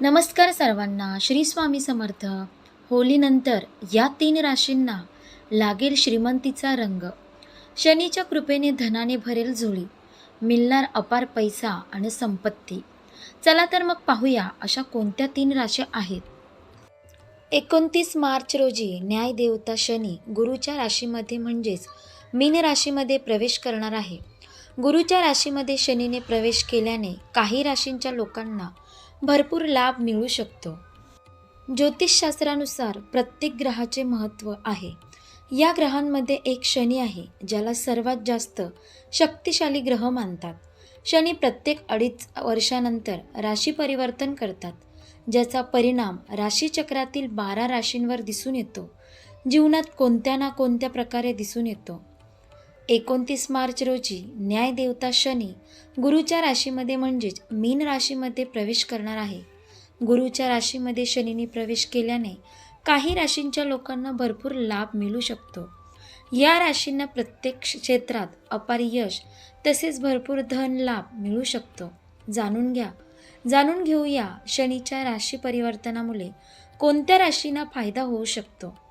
नमस्कार सर्वांना श्री स्वामी समर्थ. होलीनंतर या तीन राशींना लागेल श्रीमंतीचा रंग. शनीच्या कृपेने धनाने भरेल झोळी मिळणार अपार पैसा आणि संपत्ती. चला तर मग पाहूया अशा कोणत्या तीन राशी आहेत. एकोणतीस मार्च रोजी न्यायदेवता शनी गुरुच्या राशीमध्ये म्हणजेच मीन राशीमध्ये प्रवेश करणार आहे. गुरुच्या राशीमध्ये शनीने प्रवेश केल्याने काही राशींच्या लोकांना भरपूर लाभ मिळू शकतो. ज्योतिषशास्त्रानुसार प्रत्येक ग्रहाचे महत्त्व आहे. या ग्रहांमध्ये एक शनी आहे ज्याला सर्वात जास्त शक्तिशाली ग्रह मानतात. शनी प्रत्येक अडीच वर्षानंतर राशी परिवर्तन करतात ज्याचा परिणाम राशीचक्रातील बारा राशींवर दिसून येतो. जीवनात कोणत्या ना कोणत्या प्रकारे दिसून येतो. एकोणतीस मार्च रोजी न्यायदेवता शनी गुरुच्या राशीमध्ये म्हणजेच मीन राशीमध्ये प्रवेश करणार आहे. गुरुच्या राशीमध्ये शनीने प्रवेश केल्याने काही राशींच्या लोकांना भरपूर लाभ मिळू शकतो. या राशींना प्रत्येक क्षेत्रात अपार यश तसेच भरपूर धन लाभ मिळू शकतो. जाणून घ्या. जाणून घेऊया शनीच्या राशी परिवर्तनामुळे कोणत्या राशींना फायदा होऊ शकतो?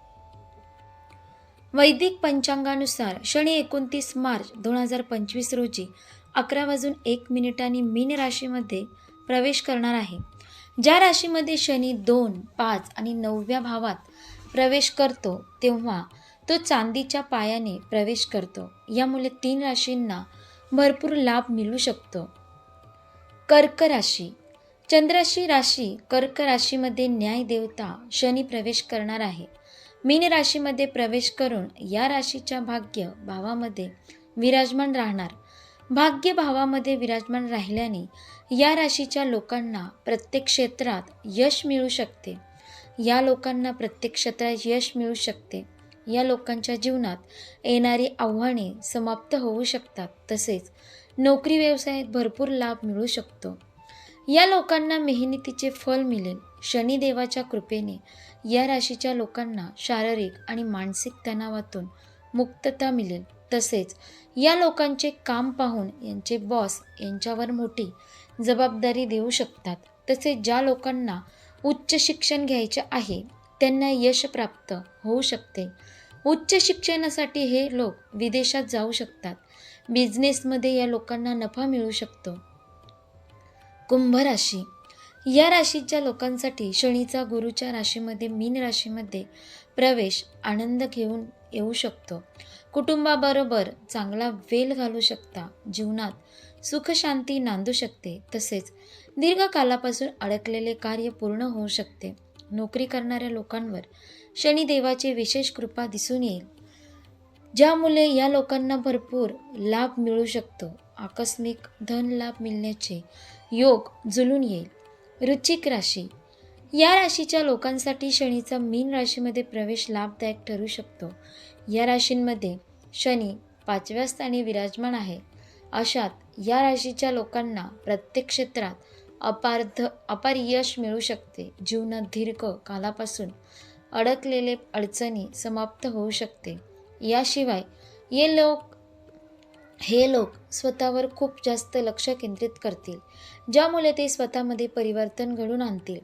वैदिक पंचांगानुसार शनी एकोणतीस मार्च दोन हजार पंचवीस रोजी अकरा वाजून एक मिनिटांनी मीन राशीमध्ये प्रवेश करणार आहे. ज्या राशीमध्ये शनी दोन पाच आणि नवव्या भावात प्रवेश करतो तेव्हा तो चांदीच्या पायाने प्रवेश करतो. यामुळे तीन राशींना भरपूर लाभ मिळू शकतो. कर्क राशी. चंद्राशी राशी कर्क राशीमध्ये न्याय देवता शनी प्रवेश करणार आहे. मीन राशीमध्ये प्रवेश करून या राशीच्या भाग्य भावामध्ये विराजमान राहणार. भाग्य भावामध्ये विराजमान राहिल्याने या राशीच्या लोकांना प्रत्येक क्षेत्रात यश मिळू शकते. या लोकांना प्रत्येक क्षेत्रात यश मिळू शकते. या लोकांच्या जीवनात येणारी आव्हाने समाप्त होऊ शकतात. तसेच नोकरी व्यवसायात भरपूर लाभ मिळू शकतो. या लोकांना मेहनतीचे फल मिळेल शनिदेवाच्या कृपेने. या राशीच्या लोकांना शारीरिक आणि मानसिक तणावातून मुक्तता मिळेल. तसेच या लोकांचे काम पाहून यांचे बॉस यांच्यावर मोठी जबाबदारी देऊ शकतात. तसेच ज्या लोकांना उच्च शिक्षण घ्यायचे आहे त्यांना यश प्राप्त होऊ शकते. उच्च शिक्षणासाठी हे लोक विदेशात जाऊ शकतात. बिझनेसमध्ये या लोकांना नफा मिळू शकतो. कुंभ राशी. या राशीच्या लोकांसाठी शनीचा गुरुच्या राशीमध्ये मीन राशीमध्ये प्रवेश आनंद घेऊन येऊ शकतो. कुटुंबाबरोबर चांगला वेल घालू शकता. जीवनात सुखशांती नांदू शकते. तसेच दीर्घकालापासून अडकलेले कार्य पूर्ण होऊ शकते. नोकरी करणाऱ्या लोकांवर शनिदेवाची विशेष कृपा दिसून येईल. ज्यामुळे या लोकांना भरपूर लाभ मिळू शकतो. आकस्मिक धन लाभ मिळण्याचे योग जुलून येईल. रुचिक राशी. या राशीच्या लोकांसाठी शनीचा मीन राशीमध्ये प्रवेश लाभदायक ठरू शकतो. या राशींमध्ये शनी पाचव्या स्थानी विराजमान आहे. अशात या राशीच्या लोकांना प्रत्येक क्षेत्रात अपार्ध अपार यश मिळू शकते. जीवनात दीर्घ कालापासून अडकलेले अडचणी समाप्त होऊ शकते. याशिवाय ये लोक हे लोक स्वतःवर खूप जास्त लक्ष केंद्रित करतील ज्यामुळे ते स्वतःमध्ये परिवर्तन घडून आणतील.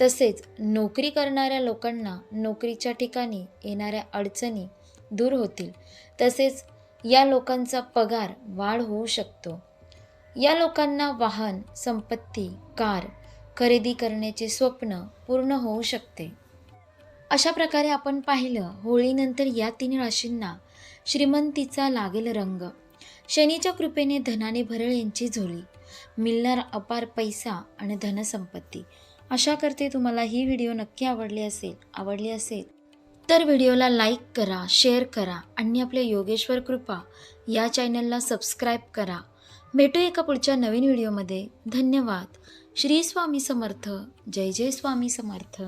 तसेच नोकरी करणाऱ्या लोकांना नोकरीच्या ठिकाणी येणाऱ्या अडचणी दूर होतील. तसेच या लोकांचा पगार वाढ होऊ शकतो. या लोकांना वाहन संपत्ती कार खरेदी करण्याचे स्वप्न पूर्ण होऊ शकते. अशा प्रकारे आपण पाहिलं होळीनंतर या तीन राशींना श्रीमंतीचा लागेल रंग. शनीच्या कृपेने धनाने भरळ यांची झोळी. मिळणार अपार पैसा आणि धनसंपत्ती. आशा करते तुम्हाला ही व्हिडिओ नक्की आवडली असेल आवडली असेल तर व्हिडिओला लाईक करा शेअर करा आणि आपल्या योगेश्वर कृपा या चॅनलला सबस्क्राईब करा. भेटू एका पुढच्या नवीन व्हिडिओमध्ये. धन्यवाद. श्री स्वामी समर्थ. जय जय स्वामी समर्थ.